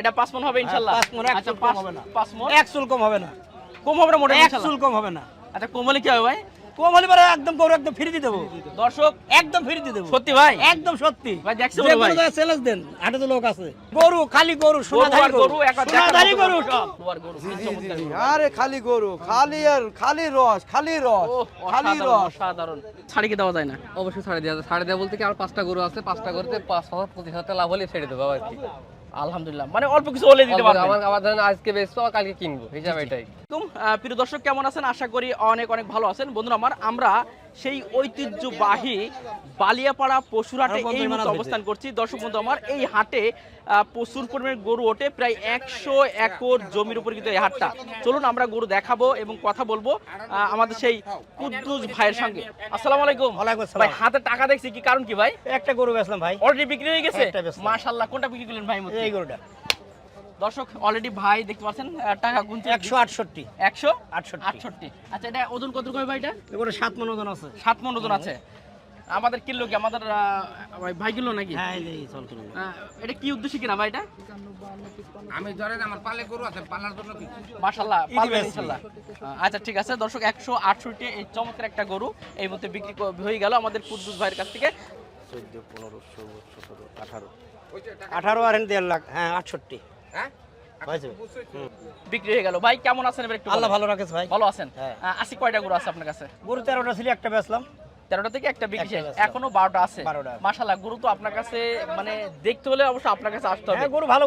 এটা পাঁচ মন হবে ইনশাল্লাহ। পাঁচ মণ, আচ্ছা কম পাঁচ হবে না। পাঁচ মন? এক চুল কম হবে না। কম হবে না মোটা এক চুল কম হবে না। আচ্ছা কম হলে কি হবে ভাই? কম হলে পরে একদম গরু একদম ফ্রি দিয়ে দেবো। দর্শক একদম ফ্রি দিয়ে দেবো। সত্যি ভাই? একদম সত্যি। ভাই দেখছ যে ভাই? কোনো চ্যালেঞ্জ দেন হাটে তো লোক আছে। গরু খালি গরু গরু গরু একবার দেখার সোনাধারী মতো গরু। গরু। সব দুয়ার গরু চমৎকার গরু। আরে খালি গরু খালি আর খালি রস খালি রস খালি রস। ছাড়ি কি দেওয়া যায় না? অবশ্যই ছাড়ে দেওয়া যায়। ছাড়ে দেওয়া বলতে কি আর পাঁচটা গরু আছে পাঁচটা গরুতে পাঁচ হাজার পঁচিশ হাজার লাভ হলে ছেড়ে দেবো আর কি। আলহামদুলিল্লাহ। মানে অল্প কিছু হলে দিতে পারবেন। আমার আমার ধরেন আজকে বেচবো কালকে কিনবো হিসাব এটাই। আলাইকুম প্রিয় দর্শক কেমন আছেন? আশা করি অনেক অনেক ভালো আছেন। বন্ধুরা আমার আমরা সেই ঐতিহ্যবাহী বালিয়াপাড়া পশুরহাটে আর বন্ধু এই মুহূর্তে অবস্থান করছি। দর্শক বন্ধু আমার এই হাটে আহ, প্রচুর পরিমাণে গরু ওঠে প্রায় একশো একর জমির উপর কিন্তু এই হাটটা। চলুন আমরা গরু দেখাবো এবং কথা বলব আমাদের সেই কুদ্দুস ভাইয়ের সঙ্গে। আসসালামু আলাইকুম। ভাই হাতে টাকা দেখছি কি কারণ কি ভাই? একটা গরু বেচলাম ভাই। অলরেডি বিক্রি হয়ে গেছে। মাশাআল্লাহ কোনটা বিক্রি করলেন ভাই এই গরুটা। দর্শক অলরেডি ভাই দেখতে পাচ্ছেন টাকা আটষট্টি। একশো আটষট্টি। আটষট্টি। আচ্ছা এটা ওজন কত করে ভাই এটা? গরু সাত মন ওজন আছে। সাত মন ওজন আছে। আমাদের কিনলো কি? আমাদের ভাই- কিনলো নাকি? হ্যাঁ এই চল কিনে এটা কি উদ্দেশ্যে কিনা ভাই এটা? আমি ধরেন আমার পালে গরু আছে পালার জন্য কি? পারবেন বেশি। ইনশাল্লাহ আচ্ছা ঠিক আছে দর্শক একশো আটষট্টি এই চমৎকার একটা গরু এই মধ্যে বিক্রি হয়ে গেল আমাদের কুদ্দুস ভাইয়ের কাছ থেকে। চোদ্দ পনেরো ষোলো সতেরো আঠারো। আঠারো আর এখানে দেড় লাখ হ্যাঁ আটষট্টি। হ্যাঁ? বিক্রি হয়ে গেল। ভাই কেমন আছেন একটু আল্লাহ ভালো রাখেছে ভাই। ভালো আছেন? হ্যাঁ। কয়টা গরু আছে আপনার কাছে? গরু তেরোটা ছিল একটা বেচলাম। তেরোটা থেকে একটা বিক্রি শেষ এখনও বারোটা আছে। 12টা গরু তো আপনার কাছে মানে দেখতে হলে অবশ্যই আপনার কাছে আসতে হবে। হ্যাঁ, গরু ভালো।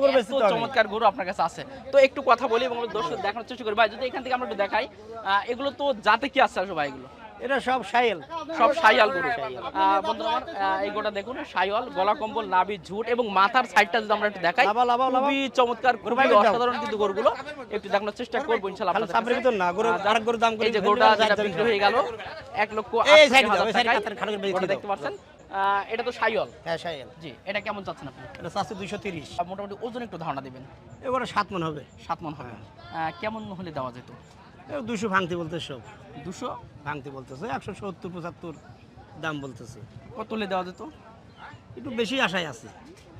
চমৎকার গরু আপনার কাছে আছে। তো একটু কথা বলি এবং দর্শক দেখানোর চেষ্টা করি। ভাই যদি এখান থেকে আমরা একটু দেখাই আহ, এগুলো তো যাতে কি আছে আসলে ভাই এগুলো? এটা সব সাইল সব সাইয়াল গরু। বন্ধুরা আমার আহ, এই গোটা দেখুন সাইয়াল গলা কম্বল নাভি ঝুট এবং মাথার সাইডটা যদি আমরা একটু দেখাই। খুবই চমৎকার খুবই অসাধারণ কিন্তু গরুগুলো। একটু দেখানোর চেষ্টা করব ইনশাআল্লাহ আপনাদের। ভিতর না গরু আরেক গরুর দাম করে এই যে গরুটা যেটা বিক্রি হয়ে গেল এক লক্ষ এই আটষট্টি সাইডে দাও, হাজার। দেখতে পাচ্ছেন? এটা তো সাইয়াল হ্যাঁ সাইল জি এটা কেমন চাচ্ছেন আপনি? এটা চাচ্ছে দুইশো তিরিশ। আর মোটামুটি ওজন একটু ধারণা দিবেন। এবারে সাত মন হবে। সাত মন হবে। কেমন হলে দেওয়া যেত? দুশো ভাঙতে বলতে সব। দুশো? ভাঙতে বলতেছে একশো সত্তর পঁচাত্তর দাম বলতেছে। কত হলে দেওয়া যেত? একটু বেশি আশায় আছে।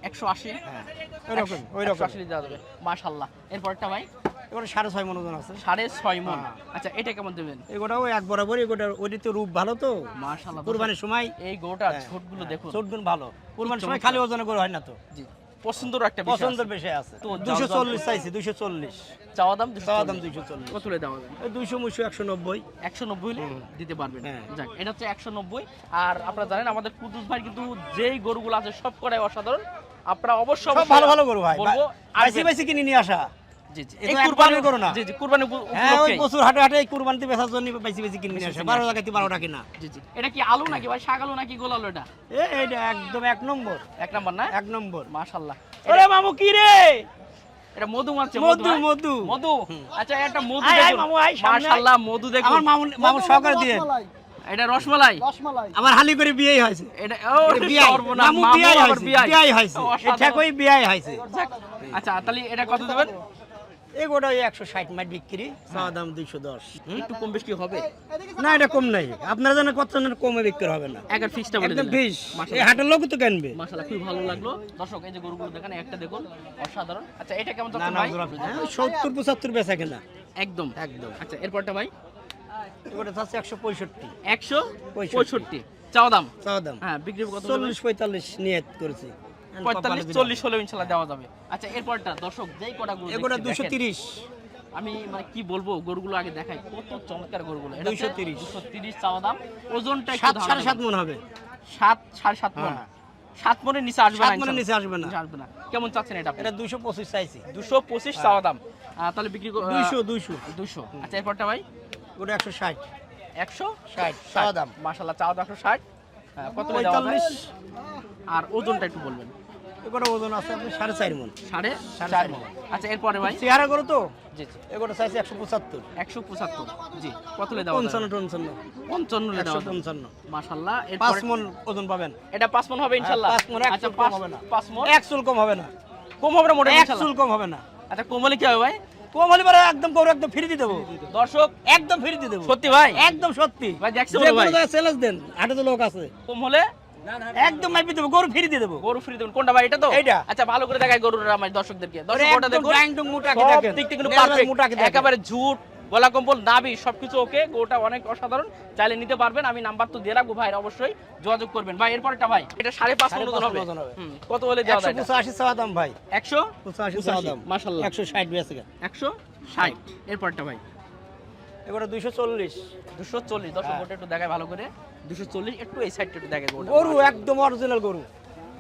একশো আশি? হ্যাঁ। ওই রকম ওই রকম আশি দেওয়া যাবে। মাশাল্লাহ এরপরটা ভাই? এবারে সাড়ে ছয় মন ওজন আছে। সাড়ে ছয় মন। হ্যাঁ। আচ্ছা এটা কেমন দেবেন? এগোটাও এক বরাবর এগোটা ওইটি তো রূপ ভালো তো। মাশাল্লাহ কুরবানির সময় এই গরুটার হ্যাঁ। ছোটগুলো দেখুন। চোদ্দন ভালো। কুরবানির সময় খালি ওজনে করে হয় না তো। জি। পছন্দের একটা বিষয় পছন্দের বিষয় আছে। তো দুশো দাম- চল্লিশ চাইছি দুশো চল্লিশ। চাওয়া দাম চাওয়া দাম চল্লিশ। দুশো চল্লিশ। কত হলে দেওয়া যাবে? দুইশো মুশো একশো নব্বই। একশো নব্বই হলে দিতে পারবেন। হ্যাঁ। যাক এটা হচ্ছে একশো নব্বই। আর আপনারা জানেন আমাদের কুদুস ভাই কিন্তু যেই গরুগুলো আছে সব কটাই অসাধারণ। আপনারা অবশ্যই ভালো ভালো গরু ভাই। বাইসি। বাইসি কিনে নিয়ে আসা। জি জি। এই তো এক কুরবানির বারের গরু না। জি জি কুরবানি হ্যাঁ ওই প্রচুর হাটে হাটে এই কুরবানিতে বেচার জন্য বাইসি বাইসি কিনে নিয়ে আসা। কিনে বারো আসা। কিনা? জি জি। এটা কি আলু নাকি ভাই? শাক আলু নাকি গোল আলু এটা? এ এইটা একদম এক নম্বর। এক নাম্বার না? এক নম্বর। মাশাল্লাহ। ওরে মামু কি রে? এটা মধু মারছে মধু, মধু। মধু। আচ্ছা একটা মধু আয়, আয়, দেখুন মামু, আয়, সামনে আয়। মাশাল্লাহ মধু দেখুন আমার মামু মামু সহকারে দিয়ে। এটা রসমালাই? আমার হালি করে বিয়েই হয়েছে। এটা ও এটা বিয়াই। মামু মামু হয়েছে বিয়াই। বিয়াই হয়েছে। এটা কই বিয়াই হয়েছে। আচ্ছা তাহলে এটা কত দেবেন? এই গোটা ওই একশো ষাট মাইট বিক্রি। চাওয়া দাম দুইশো দশ। একটু কম বেশি হবে? না এটা কম নাই। আপনারা জানেন কত কমে বিক্রি হবে না? ফিক্সটা একদম। এই হাটের লোক তো কিনবে। মাশাআল্লাহ খুব ভালো লাগল। দর্শক এই যে গরুগুলো দেখেন একটা দেখুন অসাধারণ। আচ্ছা এটা কেমন না ভাই? সত্তর পঁচাত্তর বেচা কেনা। একদম। একদম। আচ্ছা এরপরটা ভাই? ওটা চাচ্ছে একশো পঁয়ষট্টি। একশো পঁয়ষট্টি। পঁয়ষট্টি। চাওয়া দাম? চাওয়া দাম। হ্যাঁ বিক্রি কত চল্লিশ পঁয়তাল্লিশ নিয়ত করেছি। পঁয়তাল্লিশ চল্লিশ হলেও ইনশাল্লাহ দেওয়া যাবে। আচ্ছা এরপরটা দর্শক যেই কটা গরু এগুলো দুশো তিরিশ। আমি মানে কি বলব গরুগুলো আগে দেখাই। কত চমৎকার গরুগুলো। 230 দুশো তিরিশ। চাওয়া দাম। ওজনটা একটু সাত ধারণা সাড়ে সাত মন হবে। সাত সাড়ে সাত মন। হ্যাঁ। সাত মনের নিচে আসবে না মনের নিচে আসবে না। আসবে না। কেমন চাচ্ছেন এটা এটা দুশো পঁচিশ চাইছি। দুশো পঁচিশ চাওয়া দাম। তাহলে বিক্রি দুইশো দুইশো। দুশো আচ্ছা এরপরটা ভাই? ওটা একশো ষাট। একশো? ষাট চাওয়া দাম। মাসাল্লাহ চাওয়া দাম একশো ষাট। কত? পঁয়তাল্লিশ। আর ওজনটা একটু বলবেন। এগুলো ওজন আছে আপনি সাড়ে চার মন। সাড়ে চার মণ। আচ্ছা এরপরে ভাই? চেহারা করো তো? জি জি। এগুলো চাইছি একশো পঁচাত্তর। একশো পঁচাত্তর। জি কত দেওয়া পঞ্চান্ন? পঞ্চান্ন হলে একশো পঞ্চান্ন। মাশাল্লাহ পাঁচ মন ওজন পাবেন। এটা পাঁচ মন হবে ইনশাল্লাহ পাঁচ এক আচ্ছা পাঁচ হবে না। পাঁচ মন? এক চুল কম হবে না। কম হবে না মোটা এক চুল কম হবে না। আচ্ছা কম হলে কি হবে ভাই? কম হলে পরে একদম গরু একদম ফ্রি দিয়ে দেবো। দর্শক একদম ফ্রি দিয়ে দেবো। সত্যি ভাই? একদম সত্যি। ভাই দেখছ ভাই? চ্যালেঞ্জ দেন হাটে তো লোক আছে। কম হলে একদম মাইপে দেবো গরু ফিরে দিয়ে দেবো। গরু ফ্রি দেবেন কোনটা ভাই এটা তো? এইটা। আচ্ছা ভালো করে দেখায় গরুর আমার দর্শকদেরকে। দর্শক একদম ওটা দেখুন ডাইং ডুং মোটাকে দেখেন। দিক থেকে। দেখেন। একেবারে ঝুট গলা কম্বল নাবি সবকিছু ওকে গোটা অনেক অসাধারণ। চাইলে নিতে পারবেন আমি নাম্বার তো দিয়ে রাখব ভাই অবশ্যই যোগাযোগ করবেন। ভাই এরপরটা ভাই এটা সাড়ে পাঁচ মন ওজন হবে। কত হলে একশো যায় পঁচাশি চাওয়া দাম ভাই। একশো? পঁচাশি চাওয়া দাম। মাসাল্লাহ একশো ষাট বেশি একশো ষাট? এরপরটা ভাই। এবারে দুইশো চল্লিশ। দুশো চল্লিশ দশ। একটু দেখায় ভালো করে। দুশো চল্লিশ একটু এই সাইডটা একটু দেখায় গরু একদম অরিজিনাল গরু।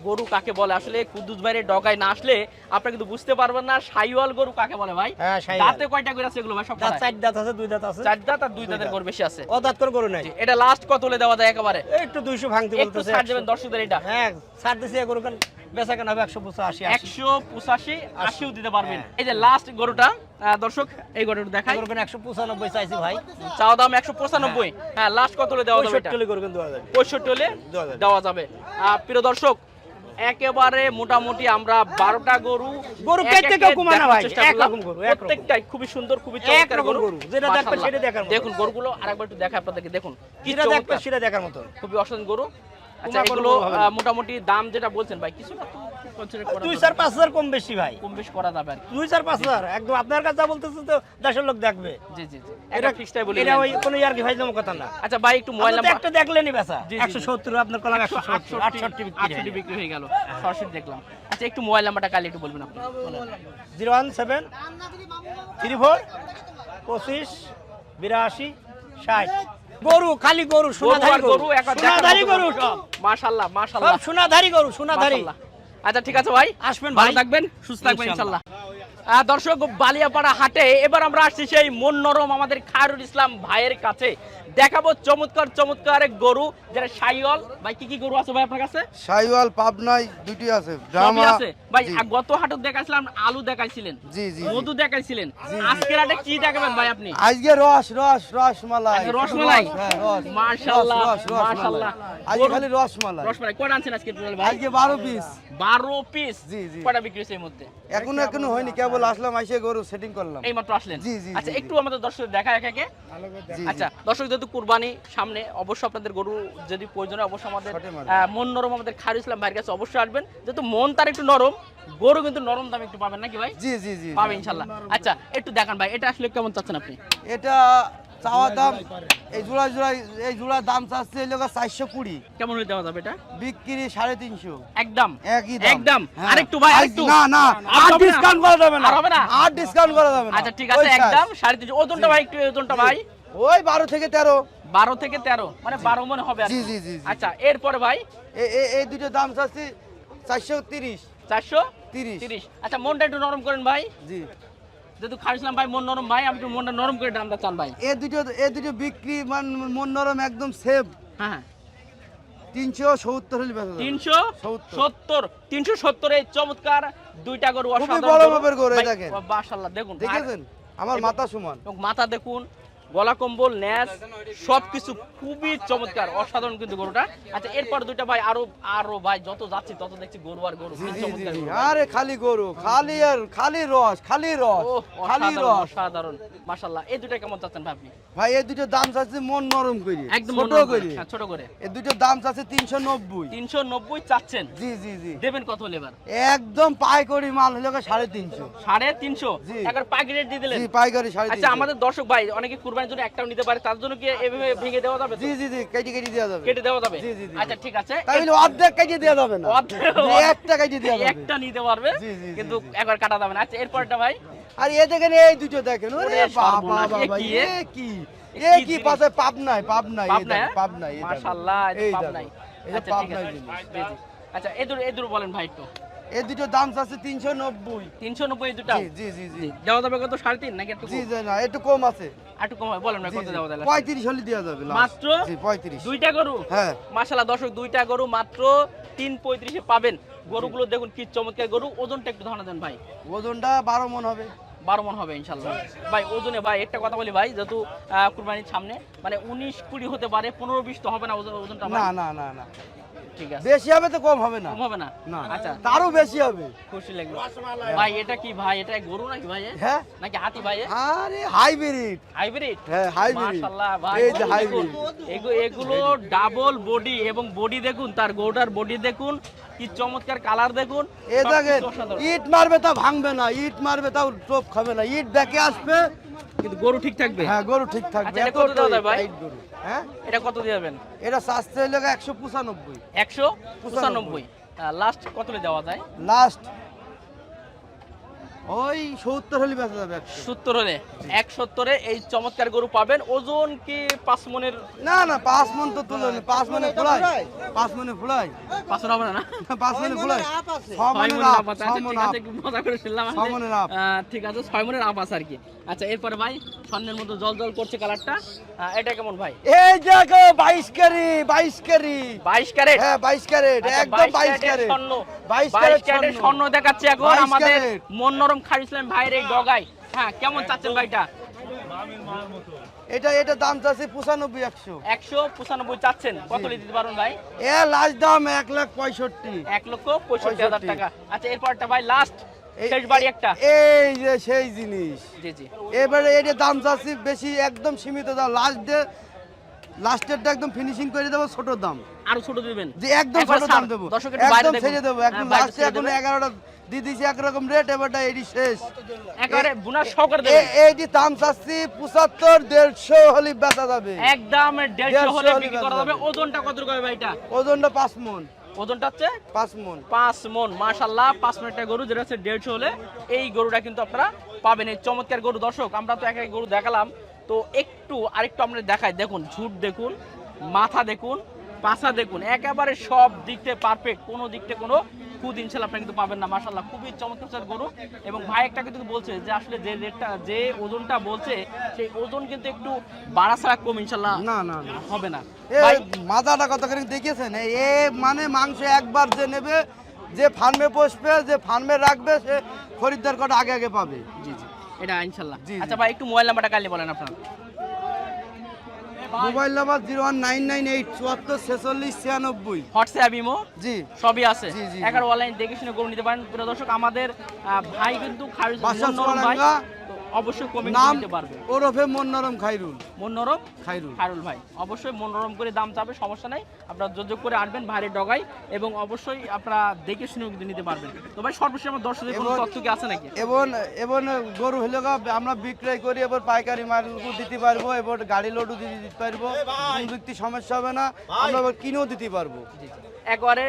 গরু কাকে বলে? আসলে কুদ্দুস বাইরে ডগায় না আসলে আপনারা কিন্তু বুঝতে পারবেন না সাইওয়াল গরু কাকে বলে ভাই? হ্যাঁ দাঁতে কয়টা করে আছে এগুলো ভাই সব দাঁত চার দাঁত আছে দুই দাঁত আছে। চার দাঁত আর দুই দাঁতের গরু বেশি আছে। ও দাঁত করে গরু নাই। এটা লাস্ট কত হলে দেওয়া যায় একেবারে? একটু দুইশো ভাঙতে বলতেছে একটু ছাড় দেবেন দর্শকদের এটা। হ্যাঁ ছাড় দিছি গরু কেন? বেচা কেন হবে একশো পঁচাশি আশি। একশো পঁচাশি আশিও দিতে পারবেন। হ্যাঁ। এই যে লাস্ট গরুটা দর্শক এই গরুটা দেখাই। গরু একশো পঁচানব্বই চাইছি ভাই। চাও দাম একশো পঁচানব্বই। হ্যাঁ। লাস্ট কত হলে দেওয়া যাবে এটা? হলে গরু কেন দেওয়া যাবে। পঁয়ষট্টি হলে দেওয়া যাবে। প্রিয় দর্শক একেবারে মোটামুটি আমরা বারোটা গরু গরু ভাই, প্রত্যেকটাই খুবই সুন্দর খুবই চমৎকার গরু। যেটা দেখবেন সেটা দেখার দেখুন গরুগুলো আরেকবার একটু দেখা আপনাদেরকে দেখুন যেটা দেখবে সেটা দেখার মতো। খুবই অসাধারণ গরু। আচ্ছা এগুলো মোটামুটি দাম যেটা বলছেন ভাই কিছুটা দুই যাবে। চার পাঁচ হাজার কম বেশি ভাই। কম বেশ করা যাবে দুই চার পাঁচ হাজার? একদম আপনার কাছে যা তো দেশের লোক দেখবে। জি জি জি। এটা ফিক্সটাই বলি এটা ওই কোনো ইয়ার ভাই যেমন কথা না। আচ্ছা ভাই একটু মোবাইল নাম্বার একটা দেখলেনই বেচা। জি, জি, একশো সত্তর আপনার কলাম একশো সত্তর আটষট্টি আটষট্টি বিক্রি হয়ে গেল। সরাসরি দেখলাম। আচ্ছা একটু মোবাইল নাম্বারটা কালি একটু বলবেন আপনি। Zero one seven three four পঁচিশ বিরাশি ষাট। গরু খালি গরু সোনাধারী গরু। সোনাধারী গরু। সব মাশাআল্লাহ সোনাধারী গরু সোনাধারী। আচ্ছা ঠিক আছে ভাই। আসবেন ভালো থাকবেন সুস্থ থাকবেন ইনশাল্লাহ। দর্শক বালিয়াপাড়া হাটে এবার আমরা আসছি সেই মন নরম আমাদের খায়রুল ইসলাম ভাইয়ের কাছে। দেখাবো চমৎকার চমৎকার গরু যেটা সাইওয়াল ভাই কি কি গরু আছে ভাই আপনার কাছে? সাইওয়াল পাবনাই দুটি আছে। ব্রাহ্মা আছে। ভাই গত হাটে দেখাইছিলাম আলু দেখাইছিলেন। জি জি। মধু দেখাইছিলেন। আজকের হাটে কি দেখাবেন ভাই আপনি? আজকে রস রস রসমালাই। রসমালাই? হ্যাঁ রস। মাশাআল্লাহ, রসমালাই। মাশাআল্লাহ। আজকে খালি রসমালাই। রসমালাই। কয়টা আনছেন আজকে ভাই? আজকে বারো পিস বারো পিস জি, জি। কয়টা বিক্রি হয়েছে এই মধ্যে এখনও এখনও হয়নি কেবল আসলাম আইসে গরু সেটিং করলাম। এইমাত্র আসলেন? জি, জি, আচ্ছা একটু আমাদের দর্শক দেখা একে। একে আচ্ছা দর্শক যেহেতু কুরবানি সামনে অবশ্যই আপনাদের গরু যদি প্রয়োজন হয় অবশ্যই আমাদের মন নরম আমাদের খারু ইসলাম ভাইয়ের কাছে অবশ্যই আসবেন। যেহেতু মন তার একটু নরম গরু কিন্তু নরম দাম একটু পাবেন নাকি ভাই? জি জি জি পাবেন ইনশাল্লাহ। আচ্ছা একটু দেখান ভাই এটা আসলে কেমন চাচ্ছেন আপনি? এটা চাওয়া দাম এই জোড়া জোড়া এই জোড়া দাম চাচ্ছে এই লোক চারশো কুড়ি। কেমন হলে দেওয়া যাবে এটা? বিক্রি সাড়ে তিনশো। একদম। একই একদম। হ্যাঁ। আরেকটু ভাই আরেকটু। না না আর? ডিসকাউন্ট করা যাবে না। হবে না? আর ডিসকাউন্ট করা যাবে না। আচ্ছা ঠিক আছে একদম সাড়ে তিনশো। ওজনটা ভাই একটু ওজনটা ভাই। ওই বারো থেকে তেরো। বারো থেকে তেরো মানে বারো মনে হবে জি, জি, জি। আচ্ছা এরপরে ভাই? এই দুটো দাম চাচ্ছি চারশো তিরিশ। চারশো তিরিশ। তিরিশ। আচ্ছা মনটা একটু নরম করেন ভাই। জি। যেহেতু খাইছিলাম ভাই মন নরম ভাই আমি মনটা নরম করে দামটা চান ভাই দুটো দুটো বিক্রি মান মন নরম একদম সেফ হ্যাঁ হ্যাঁ তিনশো সত্তর। তিনশো সত্তর। তিনশো সত্তর এই চমৎকার দুইটা গরু খুবই অসাধারণ বড় মাপের গরু, দেখেন। মাশাআল্লাহ দেখুন দেখেছেন আমার মাথা সমান মাথা দেখুন গলা কম্বল ন্যাস সবকিছু খুবই চমৎকার অসাধারণ কিন্তু গরুটা। আচ্ছা এরপর দুইটা ভাই আরও আরও ভাই যত যাচ্ছি তত দেখছি গরু আর গরু। আরে খালি গরু খালি আর খালি রস খালি রস খালি রস। অসাধারণ মাশাআল্লাহ। এই দুইটা কেমন চাচ্ছেন ভাই আপনি? ভাই এই দুটো দাম চাচ্ছে মন নরম করে একদম ছোট। করে হ্যাঁ, ছোট করে। এই দুটো দাম চাচ্ছে তিনশো নব্বই। তিনশো নব্বই চাচ্ছেন? জি জি জি। দেবেন কত হলে এবার? একদম পাইকারি মাল হলো গিয়ে সাড়ে তিনশো। সাড়ে তিনশো? জি। একবার পাকি রেট দিয়ে দিলেন? জি পাইকারি সাড়ে আচ্ছা আমাদের দর্শক ভাই অনেকে কুরবানির জন্য একটাও নিতে পারে তার জন্য কি এভাবে ভেঙে দেওয়া যাবে জি জি জি কেটে কেটে দেওয়া যাবে। কেটে দেওয়া যাবে? জি, জি, আচ্ছা ঠিক আছে। তাহলে অর্ধেক কেটে দেওয়া যাবে না। অর্ধেক- একটা কেটে দেওয়া যাবে। একটা নিতে পারবে জি, জি, জি, কিন্তু একবার কাটা যাবে না। আচ্ছা এরপরটা ভাই? আর এ দেখেন এই দুটো দেখেন। ওরে বাবা বাবা কি, এ? কি? এ কি পাশে পাপ নাই পাপ নাই? পাপ নাই মাশাআল্লাহ পাপ নাই। আচ্ছা ঠিক আছে। জি, জি। আচ্ছা এদুর এদুর বলেন ভাই একটু। এই দুটো দাম চাচ্ছে তিনশো নব্বই। তিনশো নব্বই দুটা? জি জি জি যাবে কত? সাড়ে তিন নাকি একটু জি জি না একটু কম আছে। একটু কম বলেন ভাই কত জি। দেওয়া পঁয়ত্রিশ হলে দেওয়া যাবে মাত্র জি পঁয়ত্রিশ। দুইটা গরু? হ্যাঁ। মাশাআল্লাহ দর্শক দুইটা গরু মাত্র তিন পঁয়ত্রিশে পাবেন। গরুগুলো দেখুন কি চমৎকার গরু। ওজনটা একটু ধারণা দেন ভাই। ওজনটা বারো মন হবে। বারো মন হবে ইনশাল্লাহ ভাই ওজনে ভাই একটা কথা বলি ভাই যেহেতু কুরবানির সামনে মানে উনিশ কুড়ি হতে পারে পনেরো বিশ তো হবে না ওজন- ওজনটা না না না না। ঠিক আছে। বেশি হবে তো কম হবে না? কম হবে না? না। আচ্ছা। তারও বেশি হবে। খুশি লাগল। ভাই এটা কি ভাই? এটা গরু নাকি ভাই হ্যাঁ। নাকি হাতি ভাই আরে হাইব্রিড হাইব্রিড হ্যাঁ হাইব্রিড মাশাআল্লাহ ভাই। এই যে হাইব্রিড এগুলো ডাবল বডি এবং বডি দেখুন তার গরুটার বডি দেখুন। কি চমৎকার কালার দেখুন। এ দেখেন ইট মারবে তা ভাঙবে না ইট মারবে তাও টোপ খাবে না। ইট দেখে আসবে কিন্তু গরু ঠিক থাকবে? হ্যাঁ গরু ঠিক থাকবে। আচ্ছা, এটা এত কত দেওয়া ভাই? গরু। হ্যাঁ? এটা কত দিয়ে যাবেন এটা সাস্তে হলো একশো পঁচানব্বই। একশো পঁচানব্বই। লাস্ট কত দেওয়া যায়? লাস্ট ওই সত্তর হলে বেঁচে যাবে সত্তর হলে? এক সত্তরে এই চমৎকার গরু পাবেন। ওজন কি পাঁচ মনের? না না পাঁচ মন তো তুলে পাঁচ মনে ফুলাই পাঁচ মনে ফুলাই পাঁচ মন হবে না? পাঁচ মনে ফুলাই ঠিক আছে ছয়। মনের আপ। ঠিক আছে আর কি। আচ্ছা এরপরে ভাই স্বর্ণের মতো জল জল করছে কালারটা। এটা কেমন ভাই? এই দেখো বাইশ ক্যারি বাইশ ক্যারি বাইশ ক্যারেট? হ্যাঁ বাইশ ক্যারেট আচ্ছা, একদম 22 বাইশ ক্যারেট। স্বর্ণ। বাইশ 22 ক্যারেট স্বর্ণ। দেখাচ্ছে এখন। আমাদের। মনোরম খার ইসলাম ভাইয়ের এই ডগায় হ্যাঁ কেমন চাচ্ছেন ভাইটা? এটা এটা দাম চাচ্ছি পঁচানব্বই একশো। একশো পঁচানব্বই চাচ্ছেন। কত দিতে পারুন ভাই? এ লাস্ট দাম এক লাখ পঁয়ষট্টি। এক লক্ষ পঁয়ষট্টি হাজার টাকা। আচ্ছা এরপরটা ভাই লাস্ট শেষ বাড়ি একটা। এই যে সেই জিনিস। জি জি। এবারে এটা দাম চাচ্ছি বেশি একদম সীমিত দাম। লাস্ট ডে লাস্টেরটা একদম ফিনিশিং করে দেবো ছোট দাম। আরও ছোট দিবেন? যে একদম ছোট দাম দেবো। একদম ছেড়ে একদম হ্যাঁ, লাস্টে এখন এগারোটা একরকম রেট এবারটা এটি শেষ। একেবারে এইটি দাম চাচ্ছি পঁচাত্তর দেড়শো হলে বেচা যাবে। একদম দেড়শো হলে হলে বিক্রি করা যাবে। যাবে। ওজনটা কত ভাইটা? ওজনটা পাঁচ মন। ওজনটা হচ্ছে পাঁচ মন। পাঁচ মন মাশাল্লাহ পাঁচ মিনিটটা গরু যেটা হচ্ছে দেড়শো হলে এই গরুটা কিন্তু আপনারা পাবেন। এই চমৎকার গরু দর্শক আমরা তো এক এক গরু দেখালাম। তো একটু আরেকটু আমরা দেখাই। দেখুন ঝুট দেখুন মাথা দেখুন পাছা দেখুন একেবারে সব দিকতে পারফেক্ট কোনো দিকতে কোনো খুদ ইনশাল্লাহ আপনি কিন্তু পাবেন না মাশাল্লাহ খুবই চমৎকার গরু। এবং ভাই একটা কিন্তু বলছে যে আসলে যে রেটটা যে ওজনটা বলছে সেই ওজন কিন্তু একটু বাড়া ছাড়া কম ইনশাল্লাহ না না হবে না। ভাই কত করে দেখেছেন এ মানে মাংস একবার যে নেবে যে ফার্মে বসবে যে ফার্মে রাখবে সে খরিদ্দার কটা আগে আগে পাবে। জি জি। এটা ইনশাল্লাহ। আচ্ছা ভাই একটু মোবাইল নাম্বারটা কালি বলেন আপনার। Mobile number zero one nine nine eight চুয়াত্তর ছেচল্লিশ ছিয়ানব্বই। WhatsApp imo? জি। সবই আছে? জি, জি, জি। অনলাইন দেখে শুনে করে নিতে পারেন। প্রিয় দর্শক আমাদের ভাই কিন্তু খারিজ ভাই। অবশ্যই কমেন্ট নাম দিতে পারবে। ওরফে মনোরম খাইরুল। মনোরম খাইরুল। খায়রুল ভাই। অবশ্যই মনোরম করে দাম চাবে সমস্যা নাই। আপনারা যোগাযোগ করে আসবেন ভাইয়ের ডগাই এবং অবশ্যই আপনারা দেখে শুনে কিন্তু নিতে পারবেন। তো ভাই সর্বশেষ আমার দর্শকদের কোনো তথ্য কি আছে নাকি? এবং এবং গরু হলে আমরা বিক্রয় করি এবার পাইকারি মালও দিতে পারব এবার গাড়ি লোডও দিতে দিতে পারব। কোন ব্যক্তি সমস্যা হবে না আমরা এবার কিনেও দিতে পারব। একবারে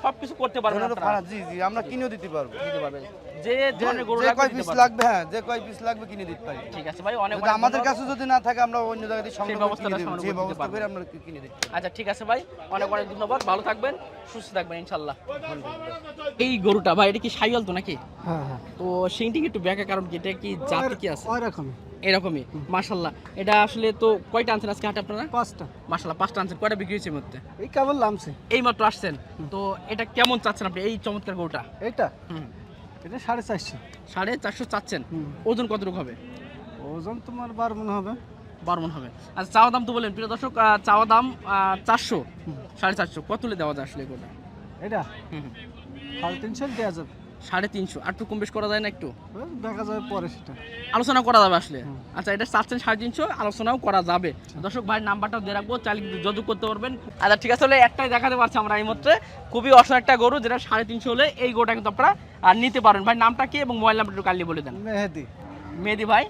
সব কিছু করতে পারবেন আপনারা। জি জি আমরা কিনেও দিতে পারব। দিতে পারবেন। যে ধরনের গরু লাগবে কয় পিস লাগবে হ্যাঁ যে কয় পিস লাগবে কিনে দিতে পারি। ঠিক আছে ভাই অনেক যদি আমাদের কাছে যদি না থাকে আমরা অন্য জায়গা থেকে সংগ্রহ কিনে যে ব্যবস্থা করে আমরা কিনে দিই আচ্ছা ঠিক আছে ভাই অনেক অনেক ধন্যবাদ। ভালো থাকবেন সুস্থ থাকবেন ইনশাল্লাহ এই গরুটা ভাই এটা কি সাইয়াল তো নাকি? হ্যাঁ হ্যাঁ। তো সেইটি একটু ব্যাখ্যা কারণ কি এটা কি জাতি কি আছে? ওই এরকমই মাশাল্লাহ। এটা আসলে তো কয়টা আনছেন আজকে হাটে আপনারা? পাঁচটা। মাশাল্লাহ পাঁচটা আনছেন। কয়টা বিক্রি হয়েছে মধ্যে? এই কেবল নামছে এই মাত্র আসছেন? তো এটা কেমন চাচ্ছেন আপনি? এই চমৎকার গরুটা? এইটা? হুম। এটা সাড়ে চারশো। সাড়ে চারশো চাচ্ছেন। ওজন কতটুকু হবে? ওজন তোমার বার মনে হবে। বারো মন হবে। আচ্ছা চাওয়া দাম তো বলেন। প্রিয় দর্শক চাওয়া দাম চারশো। সাড়ে চারশো। কত তুলে দেওয়া যায় আসলে গরুটা? এটা? হুম। হুম। সাড়ে তিনশো দেওয়া যাবে। সাড়ে তিনশো। আর একটু কম বেশ করা যায় না একটু? দেখা যাবে পরে সেটা। আলোচনা করা যাবে আসলে? আচ্ছা এটা চাচ্ছেন সাড়ে তিনশো আলোচনাও করা যাবে। দর্শক ভাই নাম্বারটাও দিয়ে রাখব চাইলে যোগাযোগ করতে পারবেন। আচ্ছা ঠিক আছে তাহলে একটাই দেখাতে পারছি আমরা এই মুহূর্তে। খুবই অসম একটা গরু যেটা সাড়ে তিনশো হলে এই গরুটা কিন্তু আপনারা নিতে পারেন। ভাই নামটা কি এবং মোবাইল নাম্বার একটু কালি বলে দেন। মেহেদি। মেহেদি ভাই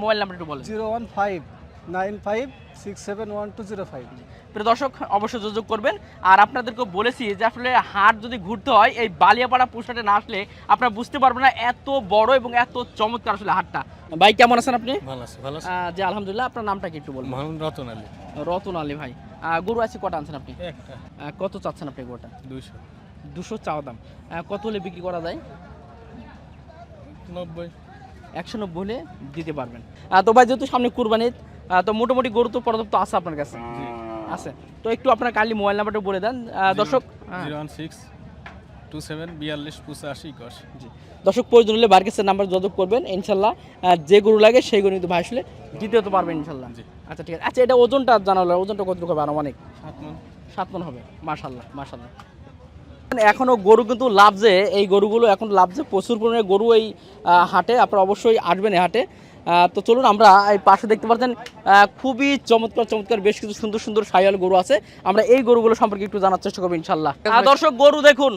মোবাইল নাম্বার একটু বলেন। Zero one five nine five six seven one two zero five প্রিয় দর্শক অবশ্যই যোগাযোগ করবেন। আর আপনাদেরকে বলেছি যে আসলে হাট যদি ঘুরতে হয় এই বালিয়াপাড়া পুষাটে না আসলে আপনারা বুঝতে পারবেন না এত বড় এবং এত চমৎকার আসলে হাটটা। ভাই কেমন আছেন আপনি? ভালো আছে ভালো আছে। আহ, আলহামদুলিল্লাহ। আপনার নামটা কি একটু বলবেন? রতন আলী। রতন আলী ভাই। গরু আছে কটা আনছেন আপনি? একটা। কত চাচ্ছেন আপনি গরুটা? দুইশো। দুশো চাওয়া দাম। কত হলে বিক্রি করা যায়? নব্বই। একশো নব্বই হলে দিতে পারবেন। তো ভাই যেহেতু সামনে কুরবানি আহ, তো মোটামুটি গরু তো পর্যাপ্ত আছে আপনার কাছে? আছে। তো একটু আপনার কালি মোবাইল নাম্বারটা বলে দেন। দর্শক হ্যাঁ, zero one six two seven বিয়াল্লিশ পঁচাশি একাশ জি। দর্শক প্রয়োজন হলে বার্গেসের নাম্বার যোগাযোগ করবেন। ইনশাল্লাহ যে গরু লাগে সেই গরু কিন্তু ভাই আসলে দিতে তো পারবেন ইনশাল্লাহ। জি। আচ্ছা ঠিক আছে। আচ্ছা এটা ওজনটা জানালো ওজনটা কতটুকু হবে আনুমানিক? সাত মন। সাত মন হবে। মাশাল্লাহ মাশাল্লাহ। এখনও গরু কিন্তু লাভজে এই গরুগুলো এখন লাভজে প্রচুর পরিমাণে গরু এই হাটে আপনারা অবশ্যই আসবেন এই হাটে। তো চলুন আমরা এই পাশে দেখতে পাচ্ছেন খুবই চমৎকার চমৎকার, বেশ কিছু সুন্দর সুন্দর সাইয়াল গরু আছে। আমরা এই গরুগুলো সম্পর্কে একটু জানার চেষ্টা করব ইনশাল্লাহ। দর্শক, গরু দেখুন।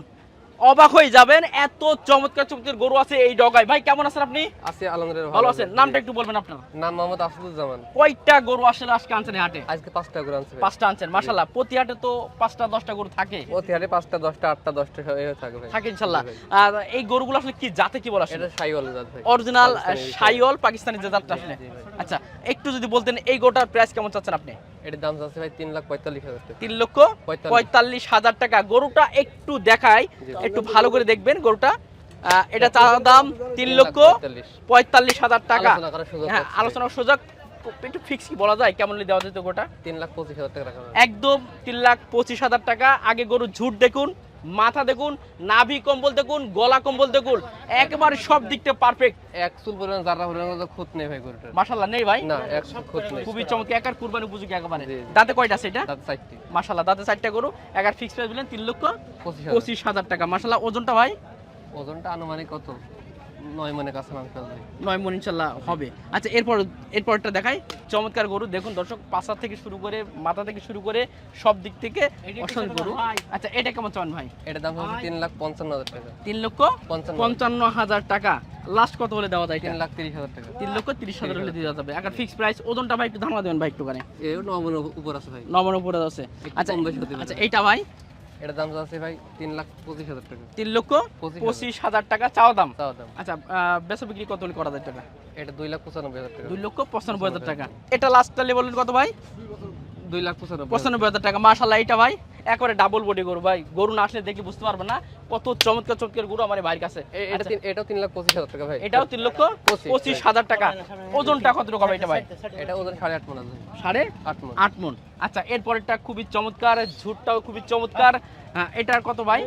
অবাক হয়ে যাবেন এত চমৎকার চমৎকার গরু আছে এই ডগায়। ভাই কেমন আছেন আপনি? আছি আলহামদুলিল্লাহ ভালো আছেন? নামটা একটু বলবেন আপনার। নাম মোহাম্মদ আসাদুজ্জামান। কয়টা গরু আসলে আজকে আনছেন হাটে? আজকে পাঁচটা গরু আনছে ভাই। পাঁচটা আনছেন মাশাল্লাহ প্রতি হাটে তো পাঁচটা দশটা গরু থাকে। প্রতি হাটে পাঁচটা দশটা আটটা দশটা হয়ে থাকে ভাই। থাকে ভাই। আর এই গরুগুলো আসলে কি জাতে কি বলা আসলে? এটা সাইওয়াল জাত ভাই। অরিজিনাল সাইওয়াল পাকিস্তানি যে জাতটা আসলে। আচ্ছা একটু যদি বলতেন এই গরুটার প্রাইস কেমন চাচ্ছেন আপনি? এটার দাম আছে ভাই তিন লাখ পঁয়তাল্লিশ হাজার তিন লক্ষ পঁয়তাল্লিশ। হাজার টাকা। গরুটা একটু দেখাই। জি। একটু ভালো করে দেখবেন গরুটা। আহ, এটা চাঁদা দাম তিন লক্ষ পঁয়তাল্লিশ। হাজার টাকা। হ্যাঁ। আলোচনার সুযোগ একটু ফিক্স কি বলা যায়? কেমন দেওয়া যেত গোটা তিন লাখ পঁচিশ হাজার টাকা একদম তিন লাখ পঁচিশ হাজার টাকা। আগে গরু ঝুট দেখুন। মাথা দেখুন নাভি কম্বল দেখুন গলা কম্বল দেখুন একেবারে সব দিকটা পারফেক্ট এক চুল পরিমাণ যারা পরিমাণ খুঁত নেই ভাই গরুটা মাশাআল্লাহ নেই ভাই? না এক চুল খুঁত নেই। খুবই চমৎকার একার কুরবানি উপযোগী একেবারে। দাঁতে কয়টা আছে এটা? দাঁত চারটি। মাশাআল্লাহ দাঁতে চারটা গরু একার ফিক্স প্রাইস বলেন 3 লক্ষ পঁচিশ হাজার। পঁচিশ হাজার টাকা। মাশাআল্লাহ ওজনটা ভাই? ওজনটা আনুমানিক কত? নয় মানে কাছে মাংস নয় মন ইনশাল্লাহ হবে। আচ্ছা এরপর এরপরটা দেখাই। চমৎকার গরু। দেখুন দর্শক পাশা থেকে শুরু করে মাথা থেকে শুরু করে সব দিক থেকে অসংখ্য গরু। আচ্ছা এটা কেমন চান ভাই? এটার দাম হচ্ছে তিন লাখ পঞ্চান্ন হাজার টাকা। তিন লক্ষ পঞ্চান্ন পঞ্চান্ন হাজার টাকা। লাস্ট কত হলে দেওয়া যায় তিন লাখ তিরিশ হাজার টাকা। তিন লক্ষ তিরিশ হাজার হলে দেওয়া যাবে। এখন ফিক্স প্রাইস ওজনটা ভাই একটু ধারণা দেবেন ভাই একটুখানি। এ নমন উপর আছে ভাই। নমন উপরে আছে। আচ্ছা। আচ্ছা এইটা ভাই এটার দাম আছে ভাই তিন লাখ পঁচিশ হাজার টাকা। তিন লক্ষ পঁচিশ হাজার। টাকা চাওয়া দাম? চাও দাম। আচ্ছা বেচা বিক্রি কত করা যায় টাকা? এটা দুই লাখ পঁচানব্বই হাজার টাকা। দুই লক্ষ পঁচানব্বই হাজার টাকা। এটা লাস্টটা বললেন কত ভাই? দুই লাখ পঁচানব্বই পঁচানব্বই হাজার। টাকা মাশাল্লাহ এটা ভাই? একবারে ডাবল বডি গরু ভাই। গরু না আসলে দেখলে বুঝতে পারবে না কত চমৎকার চমৎকার গরু আমার বাড়ির ভাইয়ের কাছে। এটা এটাও তিন লাখ পঁচিশ হাজার টাকা ভাই। এটাও তিন লক্ষ পঁচিশ। হাজার টাকা। ওজনটা কত রকম এটা ভাই? এটা ওজন সাড়ে আট মন সাড়ে আট মন। আট মন। আচ্ছা এরপরেরটা খুবই চমৎকার ঝুটটাও খুবই চমৎকার। এটার কত ভাই?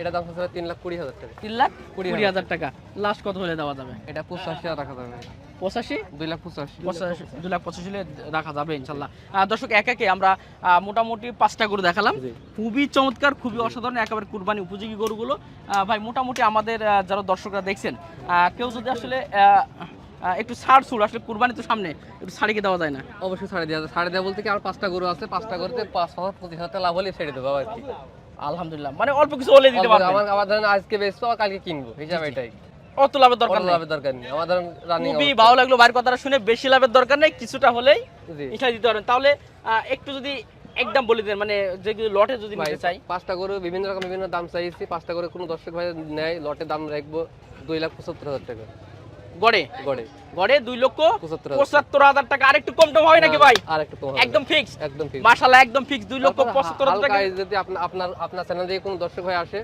এটা দাম তিন লাখ কুড়ি হাজার টাকা। তিন লাখ কুড়ি হাজার টাকা। লাস্ট কত হলে দেওয়া যাবে? এটা পঁচাশি হাজার রাখা যাবে। পঁচাশি? দুই লাখ পঁচাশি। পঁচাশি দু লাখ পঁচাশি রাখা যাবে ইনশাল্লাহ। দর্শক এক একে আমরা মোটামুটি পাঁচটা গরু দেখালাম। খুবই চমৎকার খুবই অসাধারণ একেবারে কুরবানি উপযোগী গরুগুলো। ভাই মোটামুটি আমাদের যারা দর্শকরা দেখছেন কেউ যদি আসলে একটু ছাড় ছুড় আসলে কুরবানি তো সামনে একটু ছাড়িয়ে দেওয়া যায় না? অবশ্যই ছাড়ে দেওয়া। ছাড়ে দেওয়া বলতে কি আর পাঁচটা গরু আছে পাঁচটা গরুতে পাঁচ হাজার পঁচিশ হাজার টাকা লাভ হলে ছেড়ে দেবো আর কি। আলহামদুলিল্লাহ। মানে অল্প কিছু হলে দিতে পারবেন। আমার আমার ধরেন আজকে বেচবো কালকে কিনবো। হিসাব এটাই। অত লাভের দরকার নেই। লাভের দরকার নেই। আমার ধরেন রানিং খুবই ভালো লাগল ভাইয়ের কথাটা শুনে বেশি লাভের দরকার নেই কিছুটা হলেই এটা দিতে পারবেন। তাহলে একটু যদি একদম বলে দেন মানে যে লটে যদি নিতে চাই। পাঁচটা গরু বিভিন্ন রকম বিভিন্ন দাম চাইছি। পাঁচটা গরু কোনো দর্শক ভাই নেয় লটের দাম রাখব দুই লাখ পঁচাত্তর হাজার টাকা। গড়ে? গড়ে। গড়ে দুই লক্ষ পঁচাত্তর হাজার। টাকা। আরেকটু কম টম হয় নাকি ভাই? আর একটু কম একদম ফিক্স একদম ঠিক মাশাল্লাহ একদম ফিক্স দুই লক্ষ পঁচাত্তর হাজার টাকা। যদি আপনার আপনার আপনার চ্যানেল দিয়ে কোনো দর্শক ভাই আসে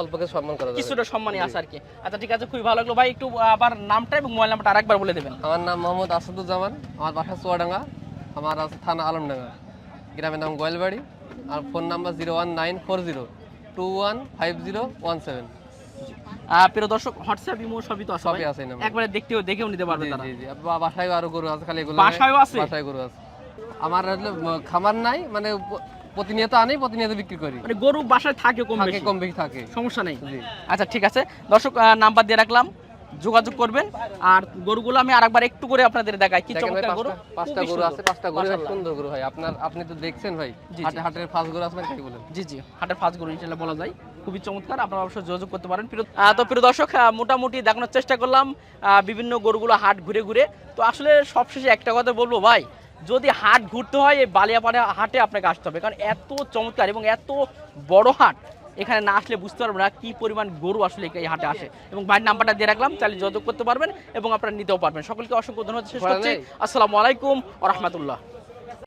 অল্প কিছু সম্মান করা কিছুটা সম্মানই আছে আর কি। আচ্ছা ঠিক আছে খুবই ভালো লাগল। ভাই একটু আবার নামটা এবং মোবাইল নাম্বারটা আরেকবার বলে দেবেন। আমার নাম মোহাম্মদ আসাদুজ্জামান। আমার বাসা চুয়াডাঙ্গা। আমার আছে থানা আলমডাঙ্গা। গ্রামের নাম গোয়েলবাড়ি। আর phone number zero one nine four zero two one five zero one seven. প্রিয় দর্শক হোয়াটসঅ্যাপ ইমো সবই তো সবই আছে। একবারে দেখতেও দেখেও নিতে পারবে তারা। জি জি। বাসায়ও আরও গরু আছে খালি এগুলো বাসায়ও আছে? বাসায় গরু আছে। আমার ম- খামার নাই মানে প্রতিনিয়ত আনি প্রতিনিয়ত বিক্রি করি। মানে গরু বাসায় থাকে কম থাকে বেশি। কম বেশি থাকে। সমস্যা নেই। আচ্ছা ঠিক আছে। দর্শক নাম্বার দিয়ে রাখলাম। যোগাযোগ করবেন। আর গরুগুলো আমি আরেকবার একটু করে আপনাদের দেখাই। কি চমৎকার গরু? পাঁচটা- গরু আছে পাঁচটা গরু সুন্দর গরু ভাই। আপনার আপনি তো দেখছেন ভাই। হাটের ফার্স্ট গরু আছে মানে কি বলেন? জি জি। হাটের ফার্স্ট গরু ইনশাল্লাহ বলা যায়। খুবই চমৎকার আপনারা অবশ্যই যোগাযোগ করতে পারেন। তো প্রিয় দর্শক মোটামুটি দেখানোর চেষ্টা করলাম বিভিন্ন গরুগুলো হাট ঘুরে ঘুরে। তো আসলে সবশেষে একটা কথা বলব ভাই যদি হাট ঘুরতে হয় এই বালিয়াপাড়া হাটে আপনাকে আসতে হবে। কারণ এত চমৎকার এবং এত বড় হাট এখানে না আসলে বুঝতে পারবেন না কি পরিমাণ গরু আসলে এই হাটে আসে। এবং ভাইয়ের নাম্বারটা দিয়ে রাখলাম চাইলে যোগাযোগ করতে পারবেন এবং আপনারা নিতেও পারবেন। সকলকে অসংখ্য ধন্যবাদ। শেষ করছি। আসসালামু আলাইকুম রহমতুল্লাহ।